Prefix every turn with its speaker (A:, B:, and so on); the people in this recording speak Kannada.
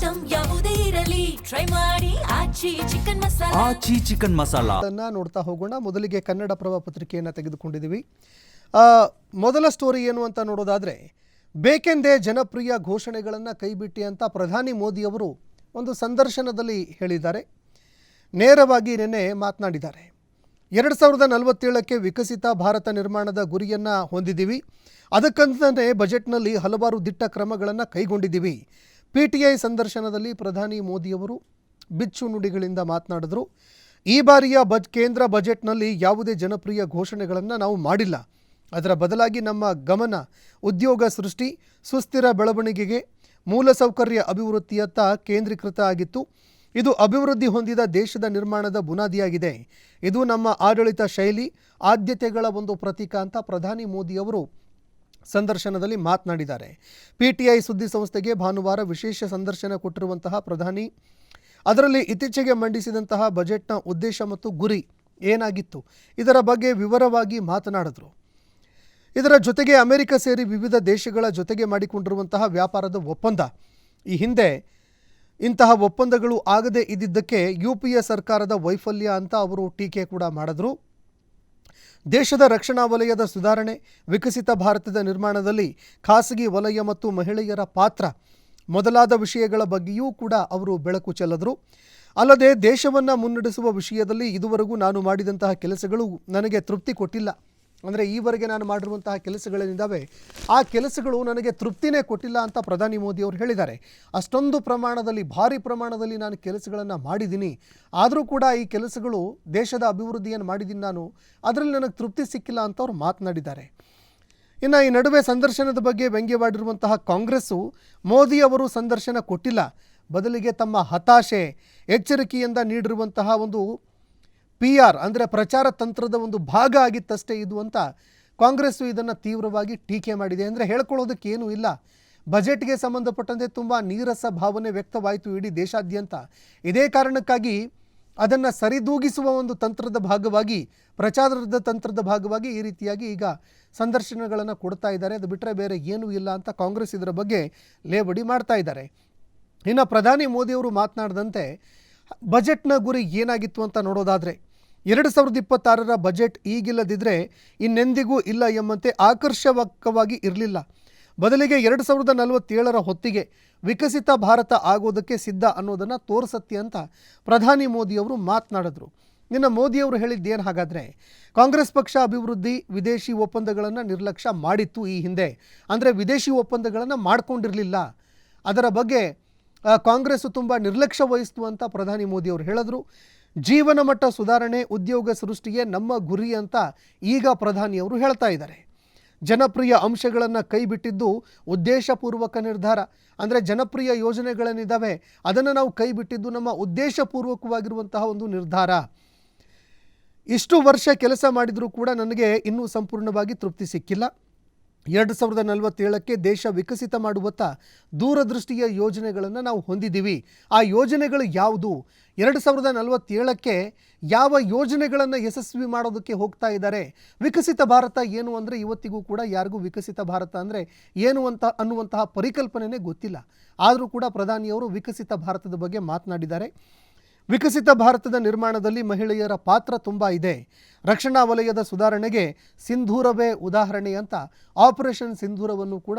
A: ಐಟಮ್ ಯಾವುದೇ ಇರಲಿ. ಟ್ರೈ ಮಾಡಿ. ಆಚಿ ಚಿಕನ್ ಮಸಾಲ.
B: ಆಚಿ ಚಿಕನ್ ಮಸಾಲ.
C: ಅದನ್ನು ನೋಡ್ತಾ ಹೋಗೋಣ. ಮೊದಲಿಗೆ ಕನ್ನಡ ಪ್ರಭ ಪತ್ರಿಕೆಯನ್ನು ತೆಗೆದುಕೊಂಡಿದ್ದೀವಿ. ಆ, ಮೊದಲ ಸ್ಟೋರಿ ಏನು ಅಂತ ನೋಡೋದಾದರೆ ಬೇಕೆಂದೇ ಜನಪ್ರಿಯ ಘೋಷಣೆಗಳನ್ನು ಕೈಬಿಟ್ಟಿ ಅಂತ ಪ್ರಧಾನಿ ಮೋದಿಯವರು ಒಂದು ಸಂದರ್ಶನದಲ್ಲಿ ಹೇಳಿದ್ದಾರೆ. ನೇರವಾಗಿ ನಿನ್ನೆ ಮಾತನಾಡಿದ್ದಾರೆ. ಎರಡು ಸಾವಿರದ ನಲವತ್ತೇಳಕ್ಕೆ ವಿಕಸಿತ ಭಾರತ ನಿರ್ಮಾಣದ ಗುರಿಯನ್ನು ಹೊಂದಿದ್ದೀವಿ. ಅದಕ್ಕಂತಲೇ ಬಜೆಟ್ನಲ್ಲಿ ಹಲವಾರು ದಿಟ್ಟ ಕ್ರಮಗಳನ್ನು ಕೈಗೊಂಡಿದ್ದೀವಿ. ಪಿ ಟಿ ಐ ಸಂದರ್ಶನದಲ್ಲಿ ಪ್ರಧಾನಿ ಮೋದಿಯವರು ಬಿಚ್ಚು ನುಡಿಗಳಿಂದ ಮಾತನಾಡಿದರು. ಈ ಬಾರಿಯ ಬಜ್, ಕೇಂದ್ರ ಬಜೆಟ್ನಲ್ಲಿ ಯಾವುದೇ ಜನಪ್ರಿಯ ಘೋಷಣೆಗಳನ್ನು ನಾವು ಮಾಡಿಲ್ಲ. ಅದರ ಬದಲಾಗಿ ನಮ್ಮ ಗಮನ ಉದ್ಯೋಗ ಸೃಷ್ಟಿ, ಸುಸ್ಥಿರ ಬೆಳವಣಿಗೆಗೆ ಮೂಲಸೌಕರ್ಯ ಅಭಿವೃದ್ಧಿಯತ್ತ ಕೇಂದ್ರೀಕೃತ ಆಗಿತ್ತು. ಇದು ಅಭಿವೃದ್ಧಿ ಹೊಂದಿದ ದೇಶದ ನಿರ್ಮಾಣದ ಬುನಾದಿಯಾಗಿದೆ. ಇದು ನಮ್ಮ ಆಡಳಿತ ಶೈಲಿ, ಆದ್ಯತೆಗಳ ಒಂದು ಪ್ರತೀಕ ಅಂತ ಪ್ರಧಾನಿ ಮೋದಿಯವರು ಸಂದರ್ಶನದಲ್ಲಿ ಮಾತನಾಡಿದ್ದಾರೆ. ಪಿಟಿಐ ಸುದ್ದಿಸಂಸ್ಥೆಗೆ ಭಾನುವಾರ ವಿಶೇಷ ಸಂದರ್ಶನ ಕೊಟ್ಟಿರುವಂತಹ ಪ್ರಧಾನಿ, ಅದರಲ್ಲಿ ಇತ್ತೀಚೆಗೆ ಮಂಡಿಸಿದಂತಹ ಬಜೆಟ್ನ ಉದ್ದೇಶ ಮತ್ತು ಗುರಿ ಏನಾಗಿತ್ತು? ಇದರ ಬಗ್ಗೆ ವಿವರವಾಗಿ ಮಾತನಾಡಿದರು. ಇದರ ಜೊತೆಗೆ ಅಮೆರಿಕ ಸೇರಿ ವಿವಿಧ ದೇಶಗಳ ಜೊತೆಗೆ ಮಾಡಿಕೊಂಡಿರುವಂತಹ ವ್ಯಾಪಾರದ ಒಪ್ಪಂದ. ಈ ಹಿಂದೆ ಇಂತಹ ಒಪ್ಪಂದಗಳು ಆಗದೇ ಇದ್ದಿದ್ದಕ್ಕೆ ಯು ಪಿ ಎ ಸರ್ಕಾರದ ವೈಫಲ್ಯ ಅಂತ ಅವರು ಟೀಕೆ ಕೂಡ ಮಾಡಿದ್ರು. ದೇಶದ ರಕ್ಷಣಾ ವಲಯದ ಸುಧಾರಣೆ, ವಿಕಸಿತ ಭಾರತದ ನಿರ್ಮಾಣದಲ್ಲಿ ಖಾಸಗಿ ವಲಯ ಮತ್ತು ಮಹಿಳೆಯರ ಪಾತ್ರ ಮೊದಲಾದ ವಿಷಯಗಳ ಬಗ್ಗೆಯೂ ಕೂಡ ಅವರು ಬೆಳಕು ಚೆಲ್ಲದರು. ಅಲ್ಲದೆ ದೇಶವನ್ನು ಮುನ್ನಡೆಸುವ ವಿಷಯದಲ್ಲಿ ಇದುವರೆಗೂ ನಾನು ಮಾಡಿದಂತಹ ಕೆಲಸಗಳು ನನಗೆ ತೃಪ್ತಿ ಕೊಟ್ಟಿಲ್ಲ. ಅಂದರೆ ಈವರೆಗೆ ನಾನು ಮಾಡಿರುವಂತಹ ಕೆಲಸಗಳೇನಿದ್ದಾವೆ, ಆ ಕೆಲಸಗಳು ನನಗೆ ತೃಪ್ತಿನೇ ಕೊಟ್ಟಿಲ್ಲ ಅಂತ ಪ್ರಧಾನಿ ಮೋದಿ ಅವರು ಹೇಳಿದ್ದಾರೆ. ಅಷ್ಟೊಂದು ಪ್ರಮಾಣದಲ್ಲಿ, ಭಾರಿ ಪ್ರಮಾಣದಲ್ಲಿ ನಾನು ಕೆಲಸಗಳನ್ನು ಮಾಡಿದ್ದೀನಿ. ಆದರೂ ಕೂಡ ಈ ಕೆಲಸಗಳು ದೇಶದ ಅಭಿವೃದ್ಧಿಯನ್ನು ಮಾಡಿದ್ದೀನಿ ನಾನು. ಅದರಲ್ಲಿ ನನಗೆ ತೃಪ್ತಿ ಸಿಕ್ಕಿಲ್ಲ ಅಂತ ಅವರು ಮಾತನಾಡಿದ್ದಾರೆ. ಇನ್ನು ಈ ನಡುವೆ ಸಂದರ್ಶನದ ಬಗ್ಗೆ ವ್ಯಂಗ್ಯವಾಡಿರುವಂತಹ ಕಾಂಗ್ರೆಸ್ಸು ಮೋದಿ ಅವರು ಸಂದರ್ಶನ ಕೊಟ್ಟಿಲ್ಲ. ಬದಲಿಗೆ ತಮ್ಮ ಹತಾಶೆ, ಎಚ್ಚರಿಕೆಯಿಂದ ನೀಡಿರುವಂತಹ ಒಂದು ಪಿ ಆರ್ ಅಂದರೆ ಪ್ರಚಾರ ತಂತ್ರದ ಒಂದು ಭಾಗ ಆಗಿತ್ತಷ್ಟೇ ಇದು ಅಂತ ಕಾಂಗ್ರೆಸ್ಸು ಇದನ್ನು ತೀವ್ರವಾಗಿ ಟೀಕೆ ಮಾಡಿದೆ ಅಂದರೆ ಹೇಳ್ಕೊಳ್ಳೋದಕ್ಕೆ ಏನೂ ಇಲ್ಲ. ಬಜೆಟ್ಗೆ ಸಂಬಂಧಪಟ್ಟಂತೆ ತುಂಬ ನೀರಸ ಭಾವನೆ ವ್ಯಕ್ತವಾಯಿತು ಇಡೀ ದೇಶಾದ್ಯಂತ. ಇದೇ ಕಾರಣಕ್ಕಾಗಿ ಅದನ್ನು ಸರಿದೂಗಿಸುವ ಒಂದು ತಂತ್ರದ ಭಾಗವಾಗಿ, ಪ್ರಚಾರದ ತಂತ್ರದ ಭಾಗವಾಗಿ ಈ ರೀತಿಯಾಗಿ ಈಗ ಸಂದರ್ಶನಗಳನ್ನು ಕೊಡ್ತಾ ಇದ್ದಾರೆ. ಅದು ಬಿಟ್ಟರೆ ಬೇರೆ ಏನೂ ಇಲ್ಲ ಅಂತ ಕಾಂಗ್ರೆಸ್ ಇದರ ಬಗ್ಗೆ ಲೇಬಡಿ ಮಾಡ್ತಾ ಇದ್ದಾರೆ. ಇನ್ನು ಪ್ರಧಾನಿ ಮೋದಿಯವರು ಮಾತನಾಡಿದಂತೆ, ಬಜೆಟ್ನ ಗುರಿ ಏನಾಗಿತ್ತು ಅಂತ ನೋಡೋದಾದರೆ ಎರಡು ಸಾವಿರದ ಇಪ್ಪತ್ತಾರರ ಬಜೆಟ್ ಈಗಿಲ್ಲದಿದ್ದರೆ ಇನ್ನೆಂದಿಗೂ ಇಲ್ಲ ಎಂಬಂತೆ ಆಕರ್ಷಕವಾಗಿ ಇರಲಿಲ್ಲ. ಬದಲಿಗೆ ಎರಡು ಸಾವಿರದ ನಲವತ್ತೇಳರ ಹೊತ್ತಿಗೆ ವಿಕಸಿತ ಭಾರತ ಆಗೋದಕ್ಕೆ ಸಿದ್ಧ ಅನ್ನೋದನ್ನು ತೋರಿಸತ್ತೆ ಅಂತ ಪ್ರಧಾನಿ ಮೋದಿಯವರು ಮಾತನಾಡಿದ್ರು. ಇನ್ನು ಮೋದಿಯವರು ಹೇಳಿದ್ದೇನು ಹಾಗಾದರೆ, ಕಾಂಗ್ರೆಸ್ ಪಕ್ಷ ಅಭಿವೃದ್ಧಿ, ವಿದೇಶಿ ಒಪ್ಪಂದಗಳನ್ನು ನಿರ್ಲಕ್ಷ್ಯ ಮಾಡಿತ್ತು ಈ ಹಿಂದೆ. ಅಂದರೆ ವಿದೇಶಿ ಒಪ್ಪಂದಗಳನ್ನು ಮಾಡ್ಕೊಂಡಿರಲಿಲ್ಲ. ಅದರ ಬಗ್ಗೆ ಕಾಂಗ್ರೆಸ್ ತುಂಬ ನಿರ್ಲಕ್ಷ್ಯ ವಹಿಸ್ತು ಅಂತ ಪ್ರಧಾನಿ ಮೋದಿಯವರು ಹೇಳಿದ್ರು. ಜೀವನ ಮಟ್ಟ ಸುಧಾರಣೆ ಉದ್ಯೋಗ ಸೃಷ್ಟಿಯೇ ನಮ್ಮ ಗುರಿ ಅಂತ ಈಗ ಪ್ರಧಾನಿಯವರು ಹೇಳ್ತಾ ಇದ್ದಾರೆ. ಜನಪ್ರಿಯ ಅಂಶಗಳನ್ನು ಕೈಬಿಟ್ಟಿದ್ದು ಉದ್ದೇಶಪೂರ್ವಕ ನಿರ್ಧಾರ. ಅಂದರೆ ಜನಪ್ರಿಯ ಯೋಜನೆಗಳೇನಿದ್ದಾವೆ ಅದನ್ನು ನಾವು ಕೈಬಿಟ್ಟಿದ್ದು ನಮ್ಮ ಉದ್ದೇಶಪೂರ್ವಕವಾಗಿರುವಂತಹ ಒಂದು ನಿರ್ಧಾರ. ಇಷ್ಟು ವರ್ಷ ಕೆಲಸ ಮಾಡಿದರೂ ಕೂಡ ನನಗೆ ಇನ್ನೂ ಸಂಪೂರ್ಣವಾಗಿ ತೃಪ್ತಿ ಸಿಕ್ಕಿಲ್ಲ. ಎರಡು ಸಾವಿರದ ನಲವತ್ತೇಳಕ್ಕೆ ದೇಶ ವಿಕಸಿತ ಮಾಡುವತ್ತ ದೂರದೃಷ್ಟಿಯ ಯೋಜನೆಗಳನ್ನು ನಾವು ಹೊಂದಿದ್ದೀವಿ. ಆ ಯೋಜನೆಗಳು ಯಾವುದು? ಎರಡು ಸಾವಿರದ ನಲವತ್ತೇಳಕ್ಕೆ ಯಾವ ಯೋಜನೆಗಳನ್ನು ಯಶಸ್ವಿ ಮಾಡೋದಕ್ಕೆ ಹೋಗ್ತಾ ಇದ್ದಾರೆ? ವಿಕಸಿತ ಭಾರತ ಏನು ಅಂದರೆ ಇವತ್ತಿಗೂ ಕೂಡ ಯಾರಿಗೂ ವಿಕಸಿತ ಭಾರತ ಅಂದರೆ ಏನು ಅಂತ ಅನ್ನುವಂತಹ ಪರಿಕಲ್ಪನೆನೇ ಗೊತ್ತಿಲ್ಲ. ಆದರೂ ಕೂಡ ಪ್ರಧಾನಿಯವರು ವಿಕಸಿತ ಭಾರತದ ಬಗ್ಗೆ ಮಾತನಾಡಿದ್ದಾರೆ. ವಿಕಸಿತ ಭಾರತದ ನಿರ್ಮಾಣದಲ್ಲಿ ಮಹಿಳೆಯರ ಪಾತ್ರ ತುಂಬ ಇದೆ. ರಕ್ಷಣಾ ವಲಯದ ಸುಧಾರಣೆಗೆ ಸಿಂಧೂರವೇ ಉದಾಹರಣೆ ಅಂತ ಆಪರೇಷನ್ ಸಿಂಧೂರವನ್ನು ಕೂಡ